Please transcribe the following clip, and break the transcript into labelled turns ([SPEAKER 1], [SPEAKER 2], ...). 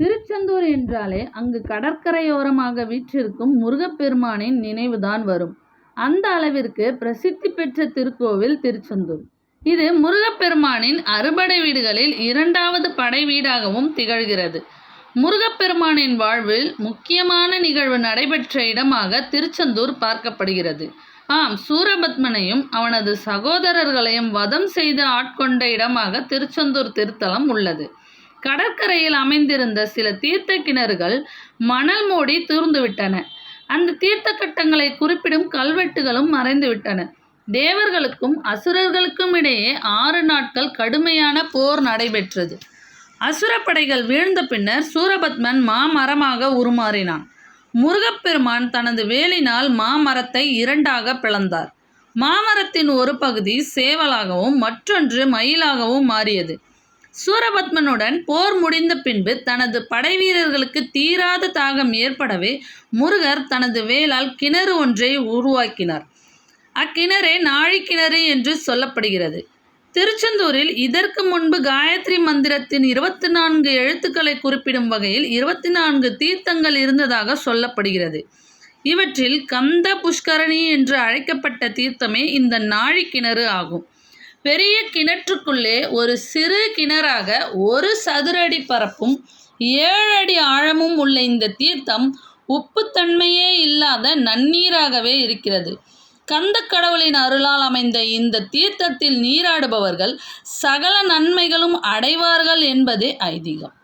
[SPEAKER 1] திருச்செந்தூர் என்றாலே அங்கு கடற்கரையோரமாக வீற்றிருக்கும் முருகப்பெருமானின் நினைவுதான் வரும். அந்த அளவிற்கு பிரசித்தி பெற்ற திருக்கோவில் திருச்செந்தூர். இது முருகப்பெருமானின் அறுபடை வீடுகளில் இரண்டாவது படை வீடாகவும் திகழ்கிறது. முருகப்பெருமானின் வாழ்வில் முக்கியமான நிகழ்வு நடைபெற்ற இடமாக திருச்செந்தூர் பார்க்கப்படுகிறது. ஆம் சூரபத்மனையும் அவனது சகோதரர்களையும் வதம் செய்து ஆட்கொண்ட இடமாக திருச்செந்தூர் திருத்தலம் உள்ளது. கடற்கரையில் அமைந்திருந்த சில தீர்த்த கிணறுகள் மணல் மூடி தூர்ந்துவிட்டன. அந்த தீர்த்த கட்டங்களை குறிப்பிடும் கல்வெட்டுகளும் மறைந்துவிட்டன. தேவர்களுக்கும் அசுரர்களுக்கும் இடையே ஆறு நாட்கள் கடுமையான போர் நடைபெற்றது. அசுரப்படைகள் வீழ்ந்த பின்னர் சூரபத்மன் மாமரமாக உருமாறினான். முருகப்பெருமான் தனது வேலினால் மாமரத்தை இரண்டாக பிளந்தார். மாமரத்தின் ஒரு பகுதி சேவலாகவும் மற்றொன்று மயிலாகவும் மாறியது. சூரபத்மனுடன் போர் முடிந்த பின்பு தனது படைவீரர்களுக்கு தீராத தாகம் ஏற்படவே முருகர் தனது வேலால் கிணறு ஒன்றை உருவாக்கினார். அக்கிணறே நாழிக்கிணறு என்று சொல்லப்படுகிறது. திருச்செந்தூரில் இதற்கு முன்பு காயத்ரி மந்திரத்தின் இருபத்தி நான்கு எழுத்துக்களை குறிப்பிடும் வகையில் இருபத்தி நான்கு தீர்த்தங்கள் இருந்ததாக சொல்லப்படுகிறது. இவற்றில் கந்த புஷ்கரணி என்று அழைக்கப்பட்ட தீர்த்தமே இந்த நாழிக்கிணறு ஆகும். பெரிய கிணற்றுக்குள்ளே ஒரு சிறு கிணறாக ஒரு சதுரடி பரப்பும் ஏழு அடி ஆழமும் உள்ள இந்த தீர்த்தம் உப்புத்தன்மையே இல்லாத நன்னீராகவே இருக்கிறது. கந்த கடவுளின் அருளால் அமைந்த இந்த தீர்த்தத்தில் நீராடுபவர்கள் சகல நன்மைகளும் அடைவார்கள் என்பதே ஐதீகம்.